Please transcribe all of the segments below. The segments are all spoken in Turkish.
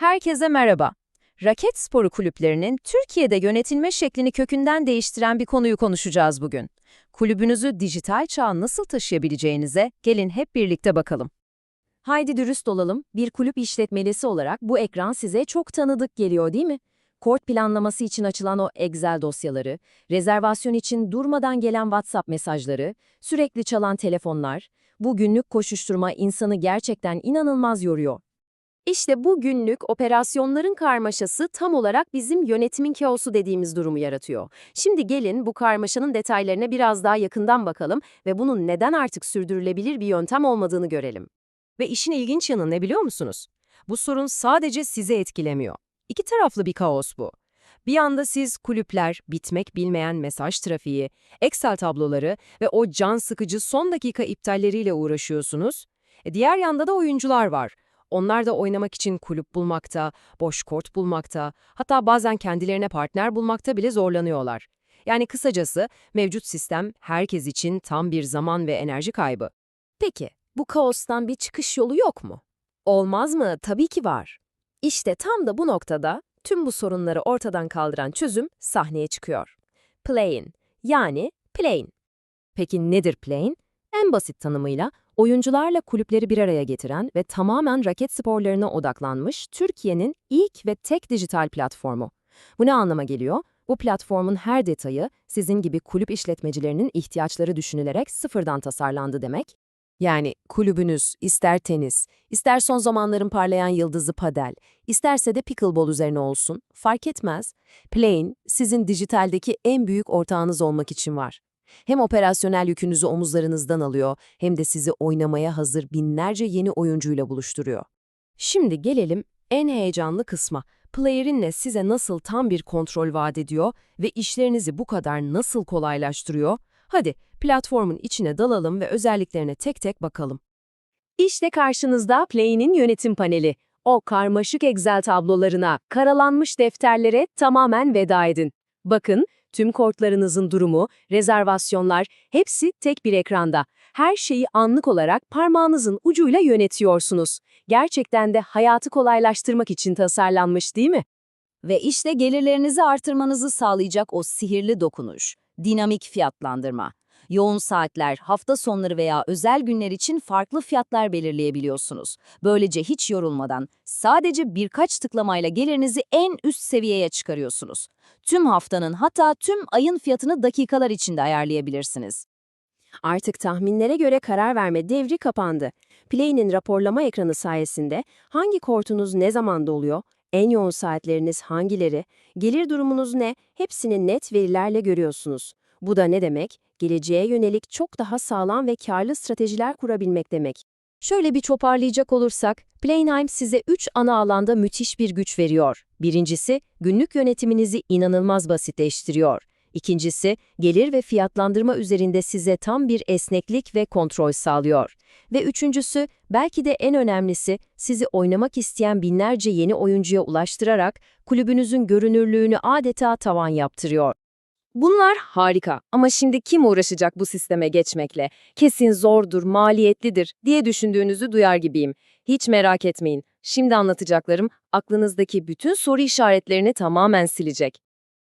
Herkese merhaba. Raket sporu kulüplerinin Türkiye'de yönetilme şeklini kökünden değiştiren bir konuyu konuşacağız bugün. Kulübünüzü dijital çağa nasıl taşıyabileceğinize gelin hep birlikte bakalım. Haydi dürüst olalım, bir kulüp işletmelisi olarak bu ekran size çok tanıdık geliyor değil mi? Kort planlaması için açılan o Excel dosyaları, rezervasyon için durmadan gelen WhatsApp mesajları, sürekli çalan telefonlar, bu günlük koşuşturma insanı gerçekten inanılmaz yoruyor. İşte bu günlük operasyonların karmaşası tam olarak bizim yönetimin kaosu dediğimiz durumu yaratıyor. Şimdi gelin bu karmaşanın detaylarına biraz daha yakından bakalım ve bunun neden artık sürdürülebilir bir yöntem olmadığını görelim. Ve işin ilginç yanı ne biliyor musunuz? Bu sorun sadece sizi etkilemiyor. İki taraflı bir kaos bu. Bir yanda siz kulüpler, bitmek bilmeyen mesaj trafiği, Excel tabloları ve o can sıkıcı son dakika iptalleriyle uğraşıyorsunuz. E diğer yanda da oyuncular var. Onlar da oynamak için kulüp bulmakta, boş kort bulmakta, hatta bazen kendilerine partner bulmakta bile zorlanıyorlar. Yani kısacası mevcut sistem herkes için tam bir zaman ve enerji kaybı. Peki, bu kaostan bir çıkış yolu yok mu? Olmaz mı? Tabii ki var. İşte tam da bu noktada tüm bu sorunları ortadan kaldıran çözüm sahneye çıkıyor. Play'in, yani Play'in. Peki nedir Play'in? En basit tanımıyla oyuncularla kulüpleri bir araya getiren ve tamamen raket sporlarına odaklanmış Türkiye'nin ilk ve tek dijital platformu. Bu ne anlama geliyor? Bu platformun her detayı sizin gibi kulüp işletmecilerinin ihtiyaçları düşünülerek sıfırdan tasarlandı demek. Yani kulübünüz ister tenis, ister son zamanların parlayan yıldızı padel, isterse de pickleball üzerine olsun, fark etmez. Play'in sizin dijitaldeki en büyük ortağınız olmak için var. Hem operasyonel yükünüzü omuzlarınızdan alıyor, hem de sizi oynamaya hazır binlerce yeni oyuncuyla buluşturuyor. Şimdi gelelim en heyecanlı kısma. Player'inle size nasıl tam bir kontrol vaat ediyor ve işlerinizi bu kadar nasıl kolaylaştırıyor? Hadi platformun içine dalalım ve özelliklerine tek tek bakalım. İşte karşınızda Play'nin yönetim paneli. O karmaşık Excel tablolarına, karalanmış defterlere tamamen veda edin. Bakın, tüm kortlarınızın durumu, rezervasyonlar hepsi tek bir ekranda. Her şeyi anlık olarak parmağınızın ucuyla yönetiyorsunuz. Gerçekten de hayatı kolaylaştırmak için tasarlanmış değil mi? Ve işte gelirlerinizi artırmanızı sağlayacak o sihirli dokunuş, dinamik fiyatlandırma. Yoğun saatler, hafta sonları veya özel günler için farklı fiyatlar belirleyebiliyorsunuz. Böylece hiç yorulmadan sadece birkaç tıklamayla gelirinizi en üst seviyeye çıkarıyorsunuz. Tüm haftanın hatta tüm ayın fiyatını dakikalar içinde ayarlayabilirsiniz. Artık tahminlere göre karar verme devri kapandı. Play'nin raporlama ekranı sayesinde hangi kortunuz ne zaman doluyor, en yoğun saatleriniz hangileri, gelir durumunuz ne, hepsini net verilerle görüyorsunuz. Bu da ne demek? Geleceğe yönelik çok daha sağlam ve karlı stratejiler kurabilmek demek. Şöyle bir toparlayacak olursak, Plainheim size 3 ana alanda müthiş bir güç veriyor. Birincisi, günlük yönetiminizi inanılmaz basitleştiriyor. İkincisi, gelir ve fiyatlandırma üzerinde size tam bir esneklik ve kontrol sağlıyor. Ve üçüncüsü, belki de en önemlisi, sizi oynamak isteyen binlerce yeni oyuncuya ulaştırarak kulübünüzün görünürlüğünü adeta tavan yaptırıyor. Bunlar harika ama şimdi kim uğraşacak bu sisteme geçmekle? Kesin zordur, maliyetlidir diye düşündüğünüzü duyar gibiyim. Hiç merak etmeyin. Şimdi anlatacaklarım aklınızdaki bütün soru işaretlerini tamamen silecek.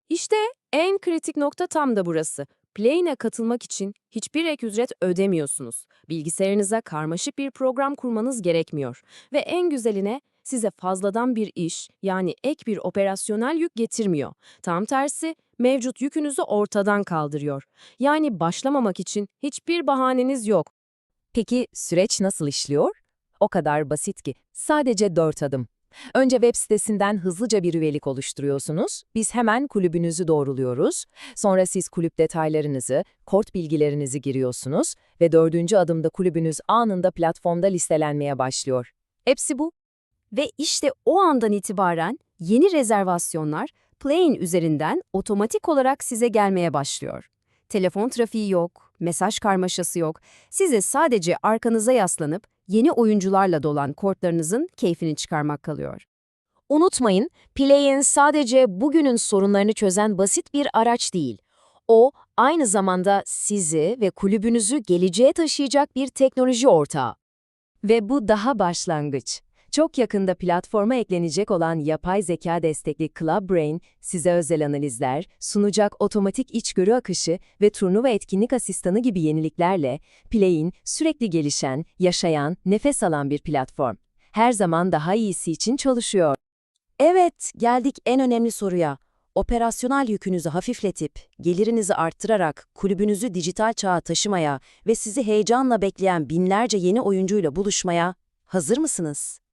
İşte en kritik nokta tam da burası. Play'ine katılmak için hiçbir ek ücret ödemiyorsunuz. Bilgisayarınıza karmaşık bir program kurmanız gerekmiyor. Ve en güzeline size fazladan bir iş yani ek bir operasyonel yük getirmiyor. Tam tersi mevcut yükünüzü ortadan kaldırıyor. Yani başlamamak için hiçbir bahaneniz yok. Peki süreç nasıl işliyor? O kadar basit ki sadece 4 adım. Önce web sitesinden hızlıca bir üyelik oluşturuyorsunuz. Biz hemen kulübünüzü doğruluyoruz. Sonra siz kulüp detaylarınızı, kort bilgilerinizi giriyorsunuz ve dördüncü adımda kulübünüz anında platformda listelenmeye başlıyor. Hepsi bu. Ve işte o andan itibaren yeni rezervasyonlar Plane üzerinden otomatik olarak size gelmeye başlıyor. Telefon trafiği yok, mesaj karmaşası yok. Size sadece arkanıza yaslanıp yeni oyuncularla dolan kortlarınızın keyfini çıkarmak kalıyor. Unutmayın, Play'in sadece bugünün sorunlarını çözen basit bir araç değil. O, aynı zamanda sizi ve kulübünüzü geleceğe taşıyacak bir teknoloji ortağı. Ve bu daha başlangıç. Çok yakında platforma eklenecek olan yapay zeka destekli Club Brain, size özel analizler, sunacak otomatik içgörü akışı ve turnuva etkinlik asistanı gibi yeniliklerle Play'in sürekli gelişen, yaşayan, nefes alan bir platform. Her zaman daha iyisi için çalışıyor. Evet, geldik en önemli soruya. Operasyonel yükünüzü hafifletip, gelirinizi arttırarak kulübünüzü dijital çağa taşımaya ve sizi heyecanla bekleyen binlerce yeni oyuncuyla buluşmaya hazır mısınız?